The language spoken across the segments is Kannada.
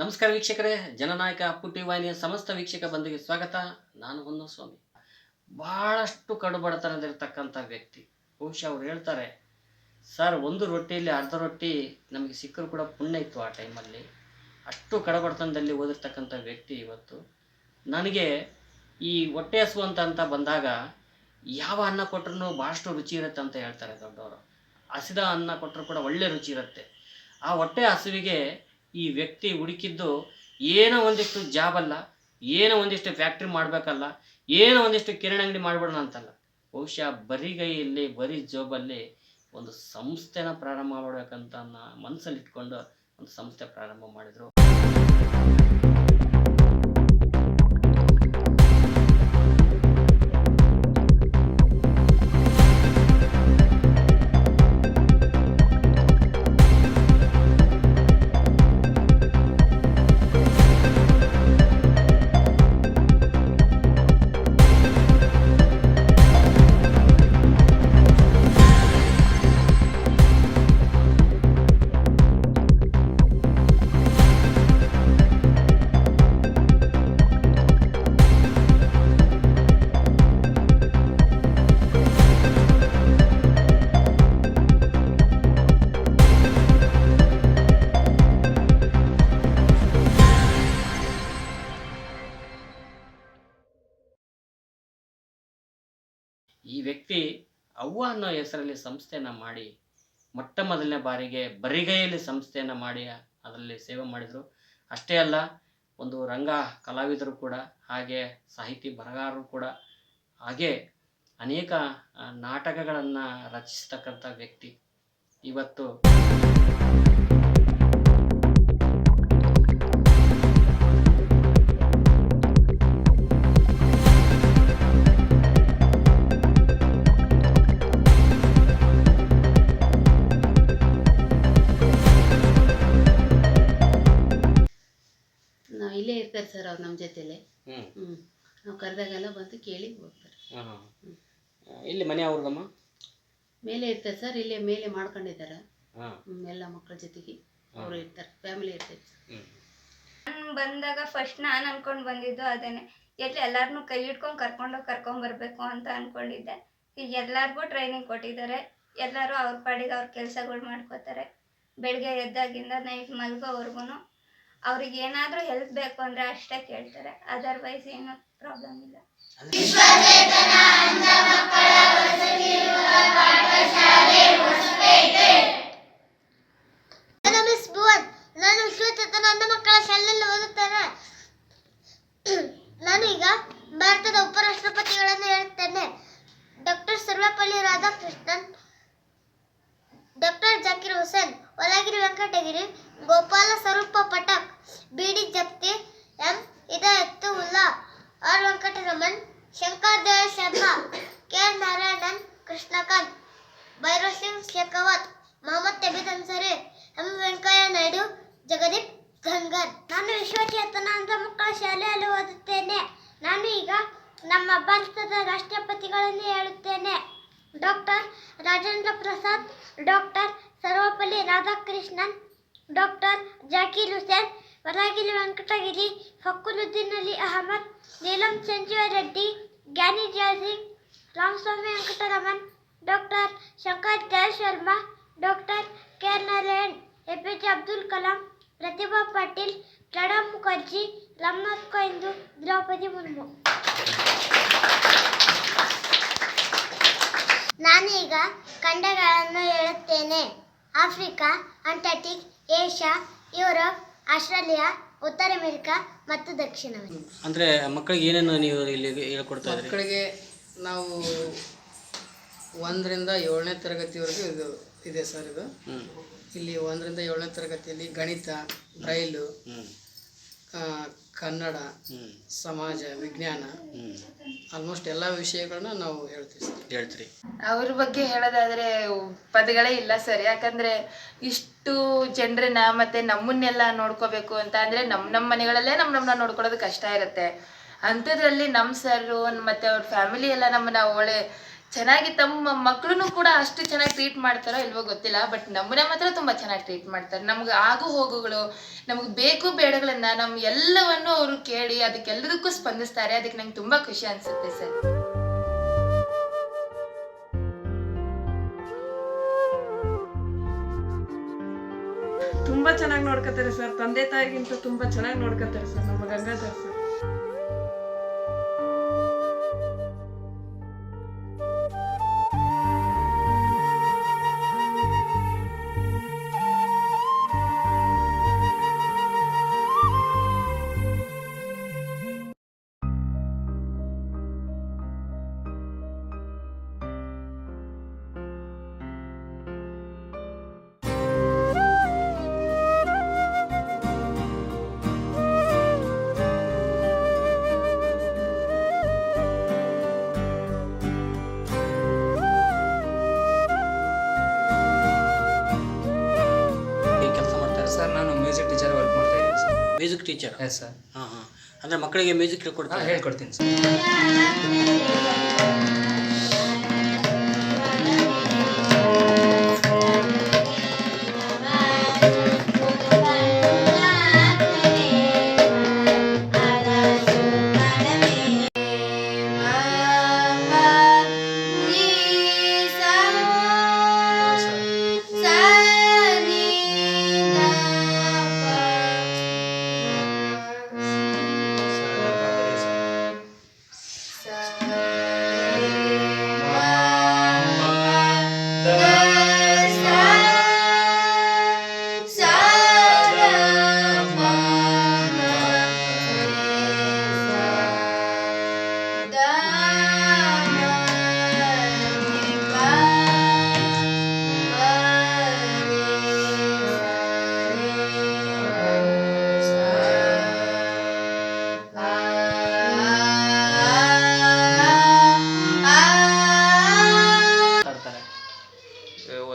ನಮಸ್ಕಾರ ವೀಕ್ಷಕರೇ, ಜನನಾಯಕ ಪುಟ್ಟಿ ವಾಹಿನಿಯ ಸಮಸ್ತ ವೀಕ್ಷಕ ಬಂಧುಗೆ ಸ್ವಾಗತ. ನಾನು ಹೊನ್ನಸ್ವಾಮಿ. ಬಹಳಷ್ಟು ಕಡು ಬಡತನದಲ್ಲಿರ್ತಕ್ಕಂಥ ವ್ಯಕ್ತಿ. ಬಹುಶಃ ಅವ್ರು ಹೇಳ್ತಾರೆ, ಸರ್, ಒಂದು ರೊಟ್ಟಿಯಲ್ಲಿ ಅರ್ಧ ರೊಟ್ಟಿ ನಮಗೆ ಸಿಕ್ಕರೂ ಕೂಡ ಪುಣ್ಯ ಇತ್ತು ಆ ಟೈಮಲ್ಲಿ. ಅಷ್ಟು ಕಡಬಡತನದಲ್ಲಿ ಓದಿರ್ತಕ್ಕಂಥ ವ್ಯಕ್ತಿ ಇವತ್ತು. ನನಗೆ ಈ ಹೊಟ್ಟೆ ಹಸುವಂತ ಅಂತ ಬಂದಾಗ ಯಾವ ಅನ್ನ ಕೊಟ್ಟರು ಭಾಳಷ್ಟು ರುಚಿ ಇರುತ್ತೆ ಅಂತ ಹೇಳ್ತಾರೆ ದೊಡ್ಡವರು. ಹಸಿದ ಅನ್ನ ಕೊಟ್ಟರು ಕೂಡ ಒಳ್ಳೆ ರುಚಿ ಇರುತ್ತೆ. ಆ ಹೊಟ್ಟೆ ಹಸುವಿಗೆ ಈ ವ್ಯಕ್ತಿ ಹುಡುಕಿದ್ದು ಏನೋ ಒಂದಿಷ್ಟು ಜಾಬ್ ಅಲ್ಲ, ಏನೋ ಒಂದಿಷ್ಟು ಫ್ಯಾಕ್ಟ್ರಿ ಮಾಡಬೇಕಲ್ಲ, ಏನೋ ಒಂದಿಷ್ಟು ಕಿರಣ ಅಂಗಡಿ ಮಾಡಿಬಿಡೋಣ ಅಂತಲ್ಲ. ಬಹುಶಃ ಬರಿಗೈಯಲ್ಲಿ ಬರೀ ಜೋಬಲ್ಲಿ ಒಂದು ಸಂಸ್ಥೆನ ಪ್ರಾರಂಭ ಮಾಡ್ಬೇಕಂತ ಮನಸ್ಸಲ್ಲಿ ಇಟ್ಕೊಂಡು ಒಂದು ಸಂಸ್ಥೆ ಪ್ರಾರಂಭ ಮಾಡಿದರು. ಅವ್ವ ಅನ್ನೋ ಹೆಸರಲ್ಲಿ ಸಂಸ್ಥೆಯನ್ನು ಮಾಡಿ, ಮೊಟ್ಟ ಮೊದಲನೇ ಬಾರಿಗೆ ಬರಿಗೈಯಲ್ಲಿ ಸಂಸ್ಥೆಯನ್ನು ಮಾಡಿ, ಅದರಲ್ಲಿ ಸೇವೆ ಮಾಡಿದರು. ಅಷ್ಟೇ ಅಲ್ಲ, ಒಂದು ರಂಗ ಕಲಾವಿದರು ಕೂಡ, ಹಾಗೆ ಸಾಹಿತಿ ಬರಗಾರರು ಕೂಡ, ಹಾಗೆ ಅನೇಕ ನಾಟಕಗಳನ್ನು ರಚಿಸ್ತಕ್ಕಂಥ ವ್ಯಕ್ತಿ ಇವತ್ತು. ಸರ್ ಅವ್ರು ನಮ್ಮ ಜೊತೆಲೆ. ಹ್ಞೂ ಹ್ಞೂ ನಾವು ಕರೆದಾಗೆಲ್ಲ ಬಂದು ಕೇಳಿ ಹೋಗ್ತಾರೆ. ಹಾಂ ಇಲ್ಲಿ ಮನೆ ಅವ್ರದಮ್ಮ? ಮೇಲೆ ಇರ್ತಾರೆ ಸರ್ ಇಲ್ಲೇ ಮೇಲೆ ಮಾಡ್ಕೊಂಡಿದ್ದಾರೆ. ಹಾಂ. ಹ್ಮ್, ಎಲ್ಲ ಮಕ್ಕಳ ಜೊತೆಗೆ ಅವರು ಇರ್ತಾರೆ ಫ್ಯಾಮಿಲಿ ಇರ್ತಾರೆ. ಹ್ಞೂ ನಾನ್ ಬಂದಾಗ ಫಸ್ಟ್ ನಾನು ಅನ್ಕೊಂಡ್ ಬಂದಿದ್ದು ಅದೇನೆ ಎಲ್ಲಿ ಎಲ್ಲಾರನ್ನೂ ಕೈ ಹಿಡ್ಕೊಂಡು ಕರ್ಕೊಂಡೋಗಿ ಕರ್ಕೊಂಡ್ ಬರ್ಬೇಕು ಅಂತ ಅನ್ಕೊಂಡಿದ್ದೆ. ಈಗ ಎಲ್ಲಾರ್ಗೂ ಟ್ರೈನಿಂಗ್ ಕೊಟ್ಟಿದ್ದಾರೆ ಎಲ್ಲರೂ ಅವ್ರ ಪಾಡಿಗೆ ಅವ್ರ ಕೆಲಸಗಳು ಮಾಡ್ಕೋತಾರೆ. ಬೆಳಗ್ಗೆ ಎದ್ದಾಗಿಂದ ನೈಟ್ ಮಲ್ಗೋವರೆಗೂ ಅವ್ರಿಗೆ ಏನಾದರೂ ಹೆಲ್ಪ್ ಬೇಕು ಅಂದರೆ ಅಷ್ಟೇ ಕೇಳ್ತಾರೆ. ಅದರ್ವೈಸ್ ಏನು ಪ್ರಾಬ್ಲಮ್ ಇಲ್ಲ. ನಾನು ವಿಶ್ವಚೇತನಾನಂದ ಮಕ್ಕಳ ಶಾಲೆಯಲ್ಲಿ ಓದುತ್ತೇನೆ. ನಾನು ಈಗ ಭಾರತದ ಉಪರಾಷ್ಟ್ರಪತಿಗಳನ್ನು ಹೇಳುತ್ತೇನೆ. Doctor Sarvepalli Radhakrishnan. Doctor Zakir Hussain Varahagiri Venkatagiri, Gopal Swarup Pathak, BD Jatti, M. Hidayatullah R. Venkataraman, Shankar Dayal Sharma, K. Narayanan, Krishan Kant, Bhairon Singh Shekhawat, Mohammad ತಬೀದ್ Ansari, M. Venkaiah Naidu, Jagdeep ಗಂಗರ್ ನಾನು ವಿಶ್ವಚೇತನ ಅಂತ ಮಕ್ಕಳ ಶಾಲೆಯಲ್ಲಿ ಓದುತ್ತೇನೆ. ನಾನು ಈಗ ನಮ್ಮ ಭಾರತದ ರಾಷ್ಟ್ರಪತಿಗಳನ್ನು ಹೇಳುತ್ತೇನೆ. Doctor Rajendra Prasad doctor Sarvepalli Radhakrishnan doctor Zakir Hussain ವರಾಗಿರಿ Venkatagiri Fakhruddin Ali Ahmed Neelam Sanjiva Reddy ಜ್ಞಾನಿ Jai Singh Ramaswamy Venkataraman doctor Shankar Jaya Sharma doctor K R Narayan A P J Abdul Kalam Pratibha Patil Pranab Mukherjee Ramnath Kovind Draupadi Murmu ನಾನೀಗ ಖಂಡಗಳನ್ನು ಹೇಳುತ್ತೇನೆ. Africa Antarctic Asia Europe Australia ಉತ್ತರ ಅಮೆರಿಕ ಮತ್ತು ದಕ್ಷಿಣ ಅಮೆರಿಕ. ಅಂದರೆ ಮಕ್ಕಳಿಗೆ ಏನೇನು ನೀವು ಇಲ್ಲಿ ಹೇಳ್ಕೊಡ್ತಾ ಇದ್ದೀರಿ ಮಕ್ಕಳಿಗೆ ನಾವು ಒಂದರಿಂದ ಏಳನೇ ತರಗತಿವರೆಗೂ ಇದು ಇದೆ ಸರ್ ಇದು. ಇಲ್ಲಿ ಒಂದರಿಂದ ಏಳನೇ ತರಗತಿಯಲ್ಲಿ ಗಣಿತ ಬ್ರೈಲು ಕನ್ನಡ ಸಮಾಜ ವಿಜ್ಞಾನ ಆಲ್ಮೋಸ್ಟ್ ಎಲ್ಲ ವಿಷಯಗಳನ್ನ ನಾವು ಹೇಳ್ತೀವಿ ಹೇಳ್ತೀರಿ. ಅವ್ರ ಬಗ್ಗೆ ಹೇಳೋದಾದ್ರೆ ಪದಗಳೇ ಇಲ್ಲ ಸರ್. ಯಾಕಂದ್ರೆ ಇಷ್ಟು ಜನರನ್ನ ಮತ್ತೆ ನಮ್ಮನ್ನೆಲ್ಲ ನೋಡ್ಕೋಬೇಕು ಅಂತ ಅಂದ್ರೆ ನಮ್ ನಮ್ಮ ಮನೆಗಳಲ್ಲೇ ನಮ್ ನಮ್ಮನ್ನ ನೋಡ್ಕೊಳ್ಳೋದು ಕಷ್ಟ ಇರುತ್ತೆ. ಅಂಥದ್ರಲ್ಲಿ ನಮ್ಮ ಸರ್ ಮತ್ತೆ ಅವ್ರ ಫ್ಯಾಮಿಲಿ ಎಲ್ಲ ನಮ್ಮನ್ನ ಒಳ್ಳೆ ಚೆನ್ನಾಗಿ ತಮ್ಮ ಮಕ್ಕಳನ್ನು ಕೂಡ ಅಷ್ಟು ಚೆನ್ನಾಗಿ ಟ್ರೀಟ್ ಮಾಡ್ತಾರೋ ಇಲ್ವೋ ಗೊತ್ತಿಲ್ಲ ಬಟ್ ನಮ್ಮನ್ನ ಮಾತ್ರ ತುಂಬಾ ಚೆನ್ನಾಗಿ ಟ್ರೀಟ್ ಮಾಡ್ತಾರೆ. ನಮ್ಗೆ ಆಗು ಹೋಗುಗಳು, ನಮ್ಗೆ ಬೇಕು ಬೇಡಗಳನ್ನ ನಮ್ಮ ಎಲ್ಲವನ್ನು ಅವರು ಕೇಳಿ ಅದಕ್ಕೆಲ್ಲದಕ್ಕೂ ಸ್ಪಂದಿಸ್ತಾರೆ. ಅದಕ್ಕೆ ನಂಗೆ ತುಂಬಾ ಖುಷಿ ಅನ್ಸುತ್ತೆ ಸರ್. ತುಂಬಾ ಚೆನ್ನಾಗಿ ನೋಡ್ಕೋತಾರೆ ಸರ್. ತಂದೆ ತಾಯಿಗಿಂತ ತುಂಬಾ ಚೆನ್ನಾಗಿ ನೋಡ್ಕೋತಾರೆ ಸರ್ ನಮ್ಮ Gangadhar sir. Teacher yes sir ಹಾಂ ಹಾಂ. ಅಂದರೆ ಮಕ್ಕಳಿಗೆ ಮ್ಯೂಸಿಕ್ ಹೇಳ್ಕೊಡ್ತಾರೆ? ಹೇಳ್ಕೊಡ್ತೀನಿ ಸರ್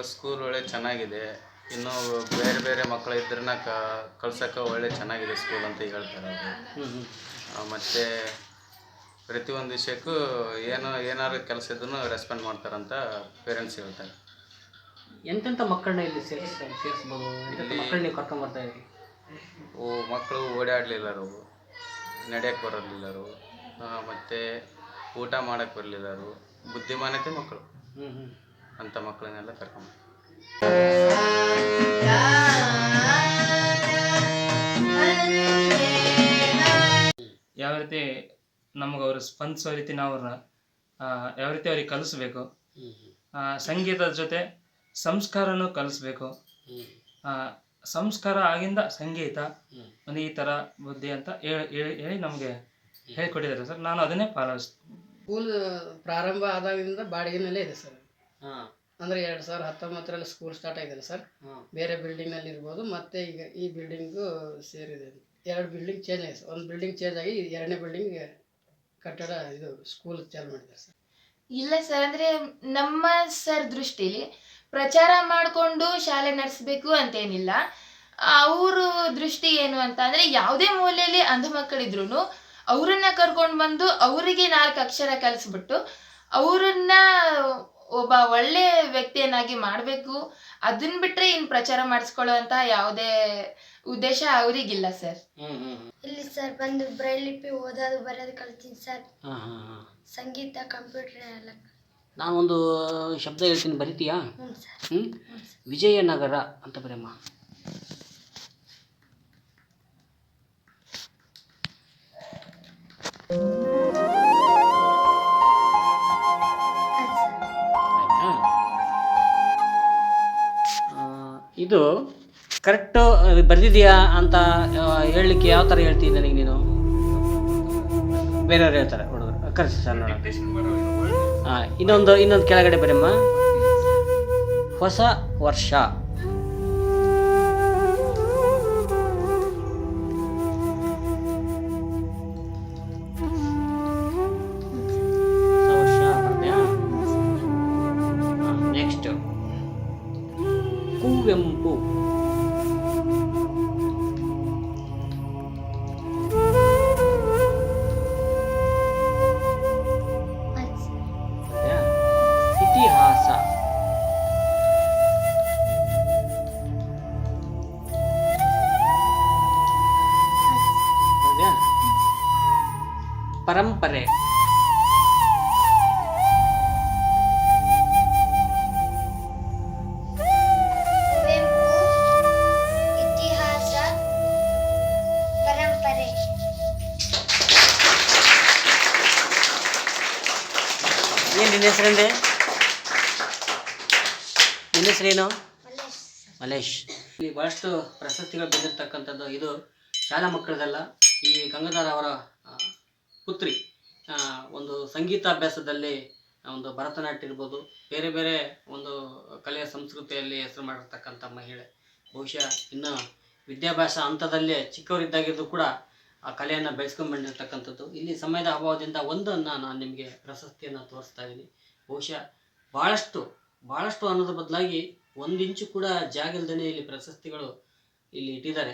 ಸ್ಕೂಲ್ ಒಳ್ಳೆ ಚೆನ್ನಾಗಿದೆ. ಇನ್ನು ಬೇರೆ ಬೇರೆ ಮಕ್ಕಳು ಇದ್ರನ್ನ ಕ ಕಳ್ಸೋಕೆ ಒಳ್ಳೆ ಚೆನ್ನಾಗಿದೆ ಸ್ಕೂಲ್ ಅಂತ ಹೇಳ್ತಾರೆ ಅವರು. ಮತ್ತು ಪ್ರತಿಯೊಂದು ವಿಷಯಕ್ಕೂ ಏನೋ ಏನಾದ್ರು ಕೆಲಸ ಇದ್ರೂ ರೆಸ್ಪಾಂಡ್ ಮಾಡ್ತಾರಂತ ಪೇರೆಂಟ್ಸ್ ಹೇಳ್ತಾರೆ. ಎಂತೆಂಥ ಮಕ್ಕಳನ್ನ ಇಲ್ಲಿ ಸೇರಿಸ್ತಾರೆ ಸೇರಿಸ್ಬೋದು? ಇಲ್ಲಿ- ಮಕ್ಕಳನ್ನ ಕರ್ಕೊಂಬರ್ತಾ ಇದ್ದೀರಿ? ಓ ಮಕ್ಕಳು ಓಡಾಡಲಿಲ್ಲರು ನಡೆಯಕ್ಕೆ ಬರಲಿಲ್ಲರು ಮತ್ತು ಊಟ ಮಾಡೋಕ್ಕೆ ಬರಲಿಲ್ಲರು ಬುದ್ಧಿಮಾನತೆ ಮಕ್ಕಳು. ಹ್ಞೂ ಹ್ಞೂ ಅಂಥ ಮಕ್ಕಳನ್ನೆಲ್ಲ ಕರ್ಕೊಂಡು ಯಾವ ರೀತಿ ನಮ್ಗೆ ಅವರು ಸ್ಪಂದಿಸೋ ರೀತಿ ನಾವು ಅವ್ರನ್ನ ಆ, ಯಾವ ರೀತಿ ಅವ್ರಿಗೆ ಕಲಿಸ್ಬೇಕು? ಆ, ಸಂಗೀತದ ಜೊತೆ ಸಂಸ್ಕಾರನೂ ಕಲಿಸ್ಬೇಕು. ಸಂಸ್ಕಾರ ಆಗಿಂದ ಸಂಗೀತ. ಒಂದು ಈ ಥರ ಬುದ್ಧಿ ಅಂತ ಹೇಳಿ ಹೇಳಿ ಹೇಳಿ ನಮಗೆ ಹೇಳ್ಕೊಟ್ಟಿದ್ದಾರೆ ಸರ್. ನಾನು ಅದನ್ನೇ ಪಾಲಿಸ್ತೀನಿ ಸ್ಕೂಲ್ ಪ್ರಾರಂಭ ಆದಾಗಿಂದ ಬಾಡಿಗೆನಲ್ಲೇ ಇದೆ ಸರ್. ಅಂದರೆ ಎರಡು ಸಾವಿರದ ಹತ್ತೊಂಬತ್ತರಲ್ಲಿ ಸ್ಕೂಲ್ ಸ್ಟಾರ್ಟ್ ಆಗಿದೆ ಸರ್. ಬೇರೆ ಬೇರೆ ಬಿಲ್ಡಿಂಗ್ನಲ್ಲಿ ಇರ್ಬೋದು ಮತ್ತೆ ಈಗ ಈ ಬಿಲ್ಡಿಂಗು ಸೇರಿದೆ. ಎರಡು ಬಿಲ್ಡಿಂಗ್ ಚೇಂಜ್ ಆಗಿದೆ. ಒಂದು ಬಿಲ್ಡಿಂಗ್ ಚೇಂಜ್ ಆಗಿ ಎರಡನೇ ಬಿಲ್ಡಿಂಗ್ ಕಟ್ಟಡ ಇದು ಸ್ಕೂಲ್ ಚಾಲು ಮಾಡಿದ್ದಾರೆ ಸರ್. ಇಲ್ಲ ಸರ್ ಅಂದ್ರೆ ನಮ್ಮ ಸರ್ ದೃಷ್ಟಿಲಿ ಪ್ರಚಾರ ಮಾಡಿಕೊಂಡು ಶಾಲೆ ನಡೆಸಬೇಕು ಅಂತೇನಿಲ್ಲ. ಅವ್ರ ದೃಷ್ಟಿ ಏನು ಅಂತ ಅಂದ್ರೆ ಯಾವುದೇ ಮೂಲೆಯಲ್ಲಿ ಅಂಧ ಮಕ್ಕಳಿದ್ರು ಅವರನ್ನ ಕರ್ಕೊಂಡು ಬಂದು ಅವರಿಗೆ ನಾಲ್ಕು ಅಕ್ಷರ ಕಲಿಸ್ಬಿಟ್ಟು ಅವರನ್ನ ಒಬ್ಬ ಒಳ್ಳೆ ವ್ಯಕ್ತಿಯನ್ನಾಗಿ ಮಾಡಬೇಕು ಅದನ್ನ ಬಿಟ್ರೆ ಇನ್ ಪ್ರಚಾರ ಮಾಡಿಸ್ಕೊಳ್ಳೋ ಅಂತ ಯಾವುದೇ ಉದ್ದೇಶ ಅವರಿಗಿಲ್ಲ ಸರ್. ಹ್ಞೂ ಹ್ಞೂ ಹ್ಞೂ ಇಲ್ಲಿ ಸರ್ ಬಂದು ಬ್ರೈಲ್ ಲಿಪಿ ಓದೋದು ಬರೆಯೋದು ಕಲ್ತೀನಿ ಸರ್. ಹಾಂ ಹಾಂ ಹಾಂ. ಸಂಗೀತ ಕಂಪ್ಯೂಟರ್ ಎಲ್ಲ ನಾನೊಂದು ಶಬ್ದ ಹೇಳ್ತೀನಿ ಬರಿತೀಯಾ? ಹ್ಞೂ ಸರ್. ಹ್ಞೂ ವಿಜಯನಗರ ಅಂತ ಬರೆಯಮ್ಮ ಆಯ್ತು ಇದು ಕರೆಕ್ಟು ಬರೆದಿದೆಯಾ ಅಂತ ಹೇಳಲಿಕ್ಕೆ ಯಾವ ಥರ ಹೇಳ್ತೀನಿ ನನಗೆ ನೀನು? ಬೇರೆಯವ್ರು ಹೇಳ್ತಾರೆ ಹುಡುಗರು ಕರೆಸಿ ಸರ್, ನೋಡೋಣ. ಹಾಂ ಇನ್ನೊಂದು ಇನ್ನೊಂದು ಕೆಳಗಡೆ ಬರಮ್ಮ ಹೊಸ ವರ್ಷ. ಪರಂಪರೆ. ನಿನ್ನ ಹೆಸರೇಂದೆ ನಿನ್ನ ಹೆಸರೇನು ಮಲೇಶ್ ಇಲ್ಲಿ ಬಹಳಷ್ಟು ಪ್ರಶಸ್ತಿಗಳು ಬಂದಿರತಕ್ಕಂಥದ್ದು ಇದು ಶಾಲಾ ಮಕ್ಕಳದಲ್ಲ ಈ ಗಂಗಾಧರ ಅವರ ಪುತ್ರಿ ಒಂದು ಸಂಗೀತಾಭ್ಯಾಸದಲ್ಲಿ ಒಂದು ಭರತನಾಟ್ಯ ಇರ್ಬೋದು, ಬೇರೆ ಬೇರೆ ಒಂದು ಕಲೆಯ ಸಂಸ್ಕೃತಿಯಲ್ಲಿ ಹೆಸರು ಮಾಡಿರ್ತಕ್ಕಂಥ ಮಹಿಳೆ. ಬಹುಶಃ ಇನ್ನು ವಿದ್ಯಾಭ್ಯಾಸ ಹಂತದಲ್ಲೇ ಚಿಕ್ಕವರಿದ್ದಾಗಿದ್ದು ಕೂಡ ಆ ಕಲೆಯನ್ನು ಬೆಳೆಸ್ಕೊಂಡು ಬಂದಿರತಕ್ಕಂಥದ್ದು. ಇಲ್ಲಿ ಸಮಯದ ಅಭಾವದಿಂದ ಒಂದನ್ನು ನಾನು ನಿಮಗೆ ಪ್ರಶಸ್ತಿಯನ್ನು ತೋರಿಸ್ತಾ ಇದ್ದೀನಿ. ಬಹುಶಃ ಭಾಳಷ್ಟು ಭಾಳಷ್ಟು ಅನ್ನೋದ್ರ ಬದಲಾಗಿ ಒಂದಿಂಚು ಕೂಡ ಜಾಗ ಇಲ್ದೇ ಇಲ್ಲಿ ಪ್ರಶಸ್ತಿಗಳು ಇಲ್ಲಿ ಇಟ್ಟಿದ್ದಾರೆ.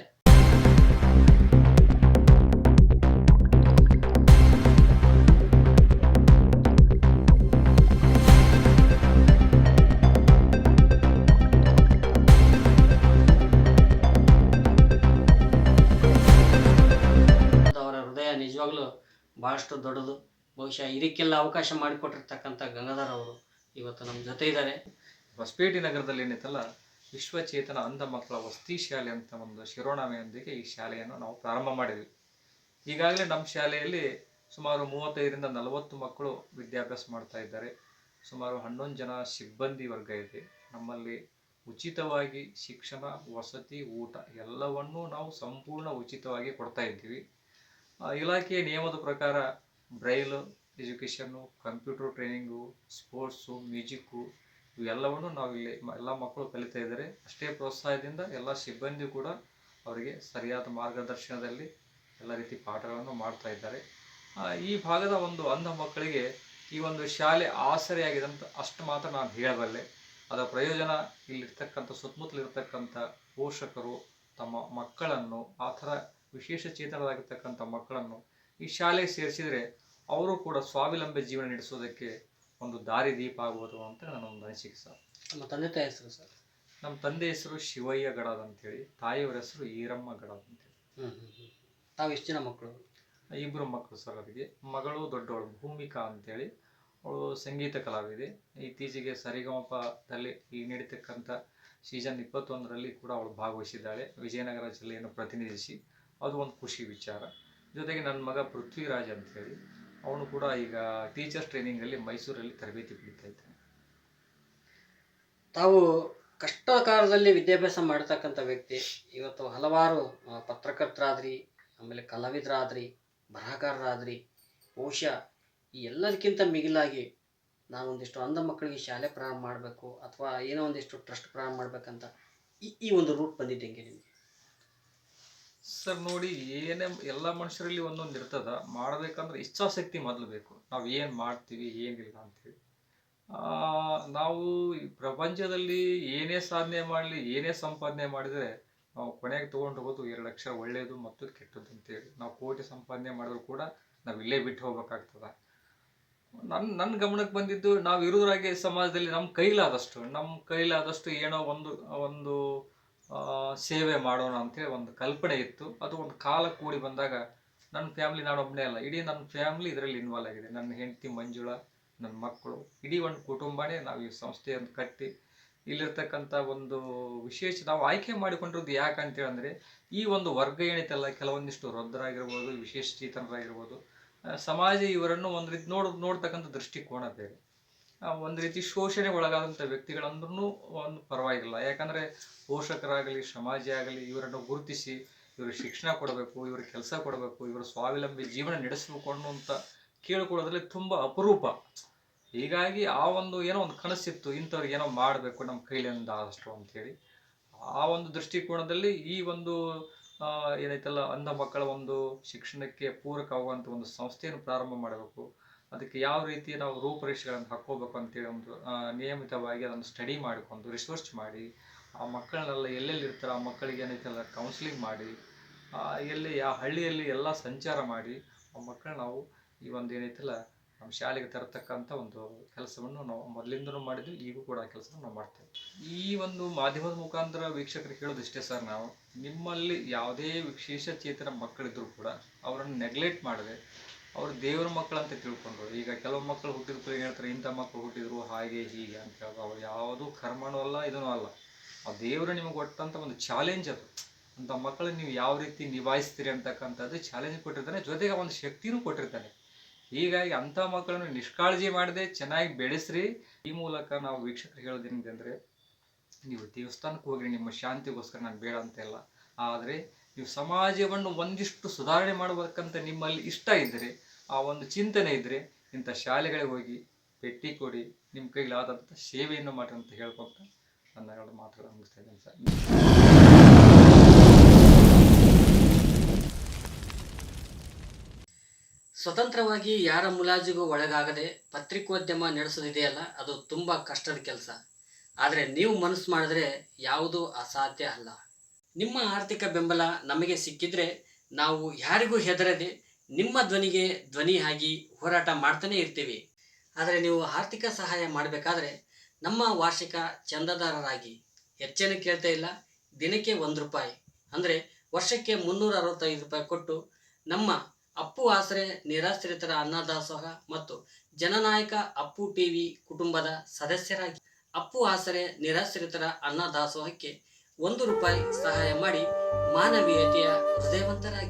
ಭಾಳಷ್ಟು ದೊಡ್ಡದು. ಬಹುಶಃ ಇದಕ್ಕೆಲ್ಲ ಅವಕಾಶ ಮಾಡಿಕೊಟ್ಟಿರ್ತಕ್ಕಂಥ ಗಂಗಾಧರ್ ಅವರು ಇವತ್ತು ನಮ್ಮ ಜೊತೆ ಇದ್ದಾರೆ. ಹೊಸಪೇಟೆ ನಗರದಲ್ಲಿ ಏನಿತ್ತಲ್ಲ, ವಿಶ್ವಚೇತನ ಅಂಧ ಮಕ್ಕಳ ವಸತಿ ಶಾಲೆ ಅಂತ ಒಂದು ಶಿರೋನಾಮೆಯೊಂದಿಗೆ ಈ ಶಾಲೆಯನ್ನು ನಾವು ಪ್ರಾರಂಭ ಮಾಡಿದ್ವಿ. ಈಗಾಗಲೇ ನಮ್ಮ ಶಾಲೆಯಲ್ಲಿ ಸುಮಾರು ಮೂವತ್ತೈದರಿಂದ ನಲವತ್ತು ಮಕ್ಕಳು ವಿದ್ಯಾಭ್ಯಾಸ ಮಾಡ್ತಾ ಇದ್ದಾರೆ. ಸುಮಾರು ಹನ್ನೊಂದು ಜನ ಸಿಬ್ಬಂದಿ ವರ್ಗ ಇದೆ. ನಮ್ಮಲ್ಲಿ ಉಚಿತವಾಗಿ ಶಿಕ್ಷಣ, ವಸತಿ, ಊಟ ಎಲ್ಲವನ್ನೂ ನಾವು ಸಂಪೂರ್ಣ ಉಚಿತವಾಗಿ ಕೊಡ್ತಾ ಇದ್ದೀವಿ. ಇಲಾಖೆಯ ನಿಯಮದ ಪ್ರಕಾರ braille education computer training sports music ಇವೆಲ್ಲವನ್ನು ನಾವು ಇಲ್ಲಿ ಎಲ್ಲ ಮಕ್ಕಳು ಕಲಿತಾ ಇದ್ದಾರೆ. ಅಷ್ಟೇ ಪ್ರೋತ್ಸಾಹದಿಂದ ಎಲ್ಲ ಸಿಬ್ಬಂದಿ ಕೂಡ ಅವರಿಗೆ ಸರಿಯಾದ ಮಾರ್ಗದರ್ಶನದಲ್ಲಿ ಎಲ್ಲ ರೀತಿ ಪಾಠಗಳನ್ನು ಮಾಡ್ತಾ ಇದ್ದಾರೆ. ಈ ಭಾಗದ ಒಂದು ಅಂಧ ಮಕ್ಕಳಿಗೆ ಈ ಒಂದು ಶಾಲೆ ಆಸರೆಯಾಗಿದೆ ಅಂತ ಅಷ್ಟು ಮಾತ್ರ ನಾನು ಹೇಳಬಲ್ಲೆ. ಅದರ ಪ್ರಯೋಜನ ಇಲ್ಲಿರ್ತಕ್ಕಂಥ ಸುತ್ತಮುತ್ತಲಿರ್ತಕ್ಕಂಥ ಪೋಷಕರು ತಮ್ಮ ಮಕ್ಕಳನ್ನು ಆ ಥರ ವಿಶೇಷ ಚೇತನರಾಗಿರ್ತಕ್ಕಂಥ ಮಕ್ಕಳನ್ನು ಈ ಶಾಲೆಗೆ ಸೇರಿಸಿದರೆ ಅವರು ಕೂಡ ಸ್ವಾವಲಂಬಿ ಜೀವನ ನಡೆಸೋದಕ್ಕೆ ಒಂದು ದಾರಿ ದೀಪ ಆಗ್ಬೋದು ಅಂತ ನನ್ನ ಒಂದು ಅನಿಸಿಕೆ ಸರ್. ನಮ್ಮ ತಂದೆ ತಾಯಿ ಹೆಸರು ಸರ್. ನಮ್ಮ ತಂದೆ ಹೆಸರು ಶಿವಯ್ಯ ಗಡದ್ ಅಂತೇಳಿ ತಾಯಿಯವರ ಹೆಸರು ಈರಮ್ಮ ಗಡದ್ ಅಂತೇಳಿ. ತಾವು ಎಷ್ಟು ಜನ ಮಕ್ಕಳು? ಇಬ್ಬರು ಮಕ್ಕಳು ಸರ್ ಅವರಿಗೆ. ಮಗಳು ದೊಡ್ಡವಳು ಭೂಮಿಕಾ ಅಂತೇಳಿ ಅವಳು ಸಂಗೀತ ಕಲಾವಿದೆ. ಇತ್ತೀಚೆಗೆ ಸರಿಗಮಪದಲ್ಲಿ ಈ ನಡೀತಕ್ಕಂಥ ಸೀಸನ್ ಇಪ್ಪತ್ತೊಂದರಲ್ಲಿ ಕೂಡ ಅವಳು ಭಾಗವಹಿಸಿದ್ದಾಳೆ. ವಿಜಯನಗರ ಜಿಲ್ಲೆಯನ್ನು ಪ್ರತಿನಿಧಿಸಿ. ಅದು ಒಂದು ಖುಷಿ ವಿಚಾರ. ಜೊತೆಗೆ ನನ್ನ ಮಗ ಪೃಥ್ವಿರಾಜ್ ಅಂತೇಳಿ, ಅವನು ಕೂಡ ಈಗ ಟೀಚರ್ಸ್ ಟ್ರೈನಿಂಗಲ್ಲಿ ಮೈಸೂರಲ್ಲಿ ತರಬೇತಿ ಪಡಿತಾ ಇದ್ದಾನೆ. ತಾವು ಕಷ್ಟಕಾಲದಲ್ಲಿ ವಿದ್ಯಾಭ್ಯಾಸ ಮಾಡತಕ್ಕಂಥ ವ್ಯಕ್ತಿ, ಇವತ್ತು ಹಲವಾರು ಪತ್ರಕರ್ತರಾದ್ರಿ, ಆಮೇಲೆ ಕಲಾವಿದರಾದ್ರಿ, ಬರಹಗಾರರಾದ್ರಿ, ಬಹುಶಃ ಈ ಎಲ್ಲದಕ್ಕಿಂತ ಮಿಗಿಲಾಗಿ ನಾನು ಒಂದಿಷ್ಟು ಅಂಧ ಮಕ್ಕಳಿಗೆ ಶಾಲೆ ಪ್ರಾರಂಭ ಮಾಡಬೇಕು, ಅಥವಾ ಏನೋ ಒಂದಿಷ್ಟು ಟ್ರಸ್ಟ್ ಪ್ರಾರಂಭ ಮಾಡಬೇಕಂತ ಈ ಈ ಒಂದು ರೂಟ್ ಬಂದಿದ್ದು ನಿಮಗೆ? ಸರ್ ನೋಡಿ, ಏನೇ ಎಲ್ಲ ಮನುಷ್ಯರಲ್ಲಿ ಒಂದೊಂದು ಇರ್ತದ. ಮಾಡಬೇಕಂದ್ರೆ ಇಚ್ಛಾಶಕ್ತಿ ಮೊದಲು ಬೇಕು. ನಾವು ಏನು ಮಾಡ್ತೀವಿ, ಏನಿಲ್ಲ ಅಂತೇಳಿ ನಾವು ಪ್ರಪಂಚದಲ್ಲಿ ಏನೇ ಸಾಧನೆ ಮಾಡಲಿ, ಏನೇ ಸಂಪಾದನೆ ಮಾಡಿದರೆ ನಾವು ಕೊನೆಗೆ ತೊಗೊಂಡು ಹೋಗೋದು ಎರಡು ಲಕ್ಷ ಒಳ್ಳೆಯದು ಮತ್ತು ಕೆಟ್ಟದ್ದು ಅಂತೇಳಿ. ನಾವು ಕೋಟಿ ಸಂಪಾದನೆ ಮಾಡಿದ್ರು ಕೂಡ ನಾವು ಇಲ್ಲೇ ಬಿಟ್ಟು ಹೋಗ್ಬೇಕಾಗ್ತದ. ನನ್ನ ನನ್ನ ಗಮನಕ್ಕೆ ಬಂದಿದ್ದು ನಾವು ಇರೋದ್ರಾಗೆ ಸಮಾಜದಲ್ಲಿ ನಮ್ಮ ಕೈಲಾದಷ್ಟು ನಮ್ಮ ಕೈಲಾದಷ್ಟು ಏನೋ ಒಂದು ಒಂದು ಸೇವೆ ಮಾಡೋಣ ಅಂತೇಳಿ ಒಂದು ಕಲ್ಪನೆ ಇತ್ತು. ಅದು ಒಂದು ಕಾಲ ಕೂಡಿ ಬಂದಾಗ ನನ್ನ ಫ್ಯಾಮ್ಲಿ ನಾನೊಬ್ಬನೇ ಅಲ್ಲ. ಇಡೀ ನನ್ನ ಫ್ಯಾಮ್ಲಿ ಇದರಲ್ಲಿ ಇನ್ವಾಲ್ವ್ ಆಗಿದೆ. ನನ್ನ ಹೆಂಡತಿ ಮಂಜುಳಾ, ನನ್ನ ಮಕ್ಕಳು. ಇಡೀ ಒಂದು ಕುಟುಂಬನೇ ನಾವು ಈ ಸಂಸ್ಥೆಯನ್ನು ಕಟ್ಟಿ ಇಲ್ಲಿರ್ತಕ್ಕಂಥ ಒಂದು ವಿಶೇಷ ನಾವು ಆಯ್ಕೆ ಮಾಡಿಕೊಂಡಿರೋದು ಯಾಕೆ ಅಂತೇಳಂದರೆ, ಈ ಒಂದು ವರ್ಗ ಏನೈತಲ್ಲ ಕೆಲವೊಂದಿಷ್ಟು ವೃದ್ಧರಾಗಿರ್ಬೋದು, ವಿಶೇಷ ಚೇತನರಾಗಿರ್ಬೋದು ಸಮಾಜ ಇವರನ್ನು ಒಂದು ರೀತಿ ನೋಡ್, ನೋಡ್ತಕ್ಕಂಥ ದೃಷ್ಟಿಕೋನ ಬೇರೆ ಒಂದು ರೀತಿ ಶೋಷಣೆ ಒಳಗಾದಂಥ ವ್ಯಕ್ತಿಗಳಂದ್ರೂ ಒಂದು ಪರವಾಗಿಲ್ಲ. ಯಾಕಂದರೆ ಪೋಷಕರಾಗಲಿ ಸಮಾಜ ಆಗಲಿ ಇವರನ್ನು ಗುರುತಿಸಿ, ಇವ್ರಿಗೆ ಶಿಕ್ಷಣ ಕೊಡಬೇಕು, ಇವ್ರಿಗೆ ಕೆಲಸ ಕೊಡಬೇಕು, ಇವರು ಸ್ವಾವಲಂಬಿ ಜೀವನ ನಡೆಸಬೇಕು ಅನ್ನುವಂಥ ಕೇಳ್ಕೊಳ್ಳೋದ್ರಲ್ಲಿ ತುಂಬ ಅಪರೂಪ. ಹೀಗಾಗಿ ಆ ಒಂದು ಏನೋ ಒಂದು ಕನಸಿತ್ತು, ಇಂಥವ್ರಿಗೆ ಏನೋ ಮಾಡಬೇಕು ನಮ್ಮ ಕೈಲಿಂದ ಆದಷ್ಟು ಅಂತೇಳಿ ಆ ಒಂದು ದೃಷ್ಟಿಕೋನದಲ್ಲಿ ಈ ಒಂದು ಏನೈತಲ್ಲ ಅಂಧ ಮಕ್ಕಳ ಒಂದು ಶಿಕ್ಷಣಕ್ಕೆ ಪೂರಕವಾಗುವಂಥ ಒಂದು ಸಂಸ್ಥೆಯನ್ನು ಪ್ರಾರಂಭ ಮಾಡಬೇಕು. ಅದಕ್ಕೆ ಯಾವ ರೀತಿ ನಾವು ರೂಪರೇಷೆಗಳನ್ನು ಹಾಕೋಬೇಕು ಅಂತೇಳಿ ಒಂದು ನಿಯಮಿತವಾಗಿ ಅದನ್ನು ಸ್ಟಡಿ ಮಾಡಿಕೊಂಡು ರಿಸರ್ಚ್ ಮಾಡಿ, ಆ ಮಕ್ಕಳನ್ನೆಲ್ಲ ಎಲ್ಲೆಲ್ಲಿ ಇರ್ತಾರೆ ಆ ಮಕ್ಕಳಿಗೆ ಏನೈತೆಲ್ಲ ಕೌನ್ಸಿಲಿಂಗ್ ಮಾಡಿ ಎಲ್ಲಿ ಆ ಹಳ್ಳಿಯಲ್ಲಿ ಎಲ್ಲ ಸಂಚಾರ ಮಾಡಿ, ಆ ಮಕ್ಕಳ ನಾವು ಈ ಒಂದು ಏನೈತಲ್ಲ ನಮ್ಮ ಶಾಲೆಗೆ ತರತಕ್ಕಂಥ ಒಂದು ಕೆಲಸವನ್ನು ನಾವು ಮೊದಲಿಂದನೂ ಮಾಡಿದ್ವಿ, ಈಗೂ ಕೂಡ ಆ ಕೆಲಸವನ್ನು ನಾವು ಮಾಡ್ತೇವೆ. ಈ ಒಂದು ಮಾಧ್ಯಮದ ಮುಖಾಂತರ ವೀಕ್ಷಕರಿಗೆ ಹೇಳೋದಿಷ್ಟೇ ಸರ್ ನಾವು, ನಿಮ್ಮಲ್ಲಿ ಯಾವುದೇ ವಿಶೇಷ ಚೇತನ ಮಕ್ಕಳಿದ್ರು ಕೂಡ ಅವರನ್ನು ನೆಗ್ಲೆಕ್ಟ್ ಮಾಡದೆ ಅವರು ದೇವ್ರ ಮಕ್ಕಳು ಅಂತ ತಿಳ್ಕೊಂಡ್ರು. ಈಗ ಕೆಲವು ಮಕ್ಕಳು ಹುಟ್ಟಿದ ಹೇಳ್ತಾರೆ, ಇಂಥ ಮಕ್ಕಳು ಹುಟ್ಟಿದ್ರು ಹಾಗೆ ಹೀಗೆ ಅಂತ ಹೇಳ್ಬೋದು ಅವ್ರು ಯಾವುದೂ ಕರ್ಮನೂ ಅಲ್ಲ ಇದೂ ಅಲ್ಲ. ಆ ದೇವರು ನಿಮಗೆ ಕೊಟ್ಟಂಥ ಒಂದು ಚಾಲೆಂಜ್ ಅದು. ಅಂಥ ಮಕ್ಕಳನ್ನ ನೀವು ಯಾವ ರೀತಿ ನಿಭಾಯಿಸ್ತೀರಿ ಅಂತಕ್ಕಂಥದ್ದು ಚಾಲೆಂಜ್ ಕೊಟ್ಟಿರ್ತಾನೆ, ಜೊತೆಗೆ ಒಂದು ಶಕ್ತಿನೂ ಕೊಟ್ಟಿರ್ತಾನೆ. ಹೀಗಾಗಿ ಅಂಥ ಮಕ್ಕಳನ್ನು ನಿಷ್ಕಾಳಜಿ ಮಾಡದೆ ಚೆನ್ನಾಗಿ ಬೆಳೆಸ್ರಿ. ಈ ಮೂಲಕ ನಾವು ವೀಕ್ಷಕರು ಹೇಳೋದೇನಿದೆ ಅಂದರೆ, ನೀವು ದೇವಸ್ಥಾನಕ್ಕೆ ಹೋಗ್ರಿ, ನಿಮ್ಮ ಶಾಂತಿಗೋಸ್ಕರ ನಾನು ಬೇಡ ಅಂತೆಲ್ಲ. ಆದರೆ ನೀವು ಸಮಾಜವನ್ನು ಒಂದಿಷ್ಟು ಸುಧಾರಣೆ ಮಾಡಬೇಕಂತ ನಿಮ್ಮಲ್ಲಿ ಇಷ್ಟ ಇದ್ದರೆ, ಆ ಒಂದು ಚಿಂತನೆ ಇದ್ದರೆ ಇಂಥ ಶಾಲೆಗಳಿಗೆ ಹೋಗಿ ಭೇಟಿ ಕೊಡಿ, ನಿಮ್ಮ ಕೈಲಾದಂಥ ಸೇವೆಯನ್ನು ಮಾಡಿ ಅಂತ ಹೇಳ್ಕೊಂತ ನನ್ನ ಎರಡು ಮಾತುಗಳನ್ನು ಮುಗಿಸ್ತಾ ಸರ್. ಸ್ವತಂತ್ರವಾಗಿ ಯಾರ ಮುಲಾಜಿಗೂ ಒಳಗಾಗದೆ ಪತ್ರಿಕೋದ್ಯಮ ನಡೆಸೋದಿದೆಯಲ್ಲ ಅದು ತುಂಬ ಕಷ್ಟದ ಕೆಲಸ. ಆದರೆ ನೀವು ಮನಸ್ಸು ಮಾಡಿದ್ರೆ ಯಾವುದೂ ಅಸಾಧ್ಯ ಅಲ್ಲ. ನಿಮ್ಮ ಆರ್ಥಿಕ ಬೆಂಬಲ ನಮಗೆ ಸಿಕ್ಕಿದ್ರೆ ನಾವು ಯಾರಿಗೂ ಹೆದರದೆ ನಿಮ್ಮ ಧ್ವನಿಗೆ ಧ್ವನಿ ಆಗಿ ಹೋರಾಟ ಮಾಡ್ತಾನೆ ಇರ್ತೀವಿ. ಆದರೆ ನೀವು ಆರ್ಥಿಕ ಸಹಾಯ ಮಾಡಬೇಕಾದ್ರೆ ನಮ್ಮ ವಾರ್ಷಿಕ ಚಂದಾದಾರರಾಗಿ ಹೆಚ್ಚೇನು ಕೇಳ್ತಾ ಇಲ್ಲ. ದಿನಕ್ಕೆ ಒಂದು ರೂಪಾಯಿ ಅಂದರೆ ವರ್ಷಕ್ಕೆ ಮುನ್ನೂರ ಅರವತ್ತೈದು ರೂಪಾಯಿ ಕೊಟ್ಟು ನಮ್ಮ ಅಪ್ಪು ಆಸರೆ, ನಿರಾಶ್ರಿತರ ಅನ್ನದಾಸೋಹ ಮತ್ತು ಜನನಾಯಕ ಅಪ್ಪು ಟಿವಿ ಕುಟುಂಬದ ಸದಸ್ಯರಾಗಿ ಅಪ್ಪು ಆಸರೆ, ನಿರಾಶ್ರಿತರ ಅನ್ನದಾಸೋಹಕ್ಕೆ ಒಂದು ರೂಪಾಯಿ ಸಹಾಯ ಮಾಡಿ ಮಾನವೀಯತೆಯ ಹೃದಯವಂತರಾಗಿ.